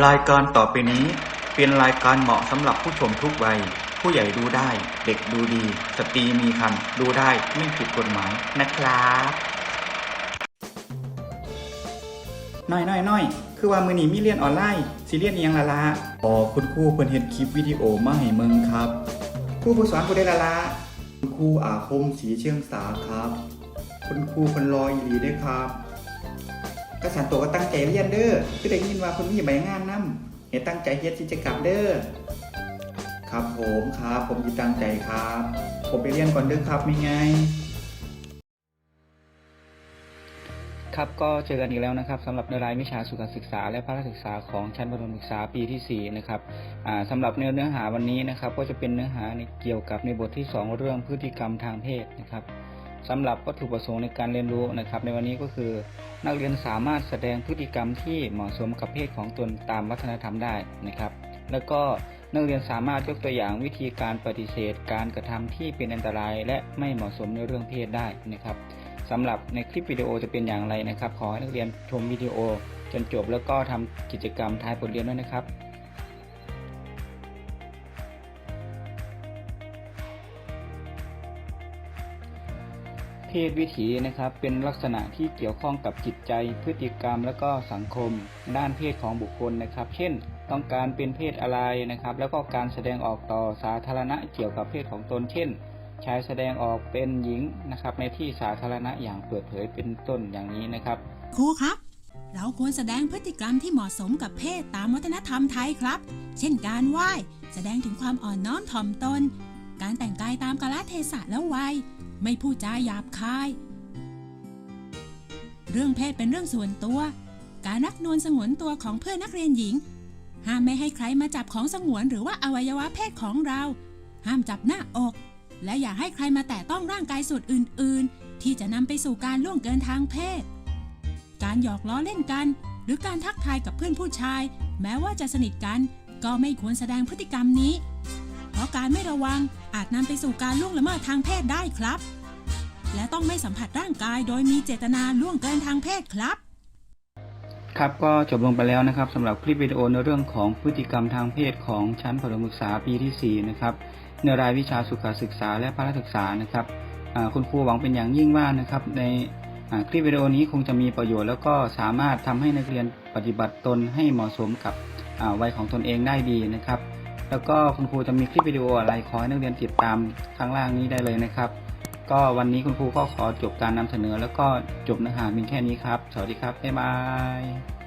รายการต่อไปนี้เป็นรายการเหมาะสำหรับผู้ชมทุกวัย ผู้ใหญ่ดูได้ เด็กดูดี สตรีมีคันดูได้ไม่ผิดกฎหมายนะครับ น้อยน้อยน้อยคือว่ามือนี้มีเรียนออนไลน์สิเรียนอีหยังละละอ๋อคุณครูเพิ่นเฮ็ดคลิปวิดีโอมาให้มึงครับครูผู้สอนผู้ได้ละละคุณครูอาคมสีเชียงสาครับ คุณครูเพิ่นรออีหลีเด้อครับ กระสันโตก็ตั้งใจเรียนเด้อคือได้ยินว่าเพิ่นมีใบงานนำให้ตั้งใจเฮ็ดกิจกรรมเด้อครับผมครับ ผมสิตั้งใจครับ ผมไปเรียนก่อนเด้อครับมีไง ครับก็เจอกันอีกแล้วนะครับสำหรับในรายวิชาสุขศึกษา และพระศึกษาของชั้นประถมศึกษาปีที่4นะครับอ่าสำหรับเนื้อเนื้อหาวันนี้นะครับ ก็จะเป็นเนื้อหาในเกี่ยวกับในบทที่ 2 เรื่องพฤติกรรมทางเพศนะครับ สำหรับวัตถุประสงค์ในการเรียนรู้นะครับ ในวันนี้ก็คือ นักเรียนสามารถแสดงพฤติกรรมที่เหมาะสมกับเพศของตนตามวัฒนธรรมได้นะครับ แล้วก็นักเรียนสามารถยกตัวอย่างวิธีการปฏิเสธ การกระทำที่เป็นอันตราย และไม่เหมาะสมในเรื่องเพศได้นะครับสำหรับในคลิปวิดีโอจะเป็นอย่างไรนะครับ ขอให้นักเรียนชมวิดีโอจนจบแล้วก็ทำกิจกรรมท้ายบทเรียนด้วยนะครับ เพศวิถีนะครับ เป็นลักษณะที่เกี่ยวข้องกับจิตใจ พฤติกรรมและก็สังคม ด้านเพศของบุคคลนะครับ เช่น ต้องการเป็นเพศอะไรนะครับ แล้วก็การแสดงออกต่อสาธารณะเกี่ยวกับเพศของตน เช่นชายแสดงออกเป็นหญิงนะครับ ในที่สาธารณะอย่างเปิดเผยเป็นต้นอย่างนี้นะครับ ครูครับ เราควรแสดงพฤติกรรมที่เหมาะสมกับเพศตามวัฒนธรรมไทยครับ เช่นการไหว้แสดงถึงความอ่อนน้อมถ่อมตน การแต่งกายตามกาลเทศะและวัย ไม่พูดจาหยาบคาย เรื่องเพศเป็นเรื่องส่วนตัว การรักนวลสงวนตัวของเพื่อนนักเรียนหญิง ห้ามไม่ให้ใครมาจับของสงวนหรือว่าอวัยวะเพศของเรา ห้ามจับหน้าอก และอย่าให้ใครมาแตะต้องร่างกายส่วนอื่น ๆ ที่จะนำไปสู่การล่วงเกินทางเพศ การหยอกล้อเล่นกัน หรือการทักทายกับเพื่อนผู้ชาย แม้ว่าจะสนิทกัน ก็ไม่ควรแสดงพฤติกรรมนี้ ราะการไม่ระวังอาจนำไปสู่การล่วงละเมิดทางเพศได้ครับ และต้องไม่สัมผัสร่างกายโดยมีเจตนาล่วงเกินทางเพศครับ ครับก็จบลงไปแล้วนะครับสำหรับคลิปวิดีโอในเรื่องของพฤติกรรมทางเพศของชั้นประถมศึกษาปีที่ 4 นะครับในรายวิชาสุขศึกษาและพละศึกษานะครับคุณครูหวังเป็นอย่างยิ่งว่านะครับในคลิปวิดีโอนี้คงจะมีประโยชน์แล้วก็สามารถทำให้นักเรียนปฏิบัติตนให้เหมาะสมกับวัยของตนเองได้ดีนะครับ แล้วก็คุณครูจะมีคลิปวิดีโออะไรขอให้นักเรียนติดตามข้างล่างนี้ได้เลยนะครับ ก็วันนี้คุณครูก็ขอจบการนำเสนอ แล้วก็จบเนื้อหาเพียงแค่นี้ครับ สวัสดีครับ บ๊ายบาย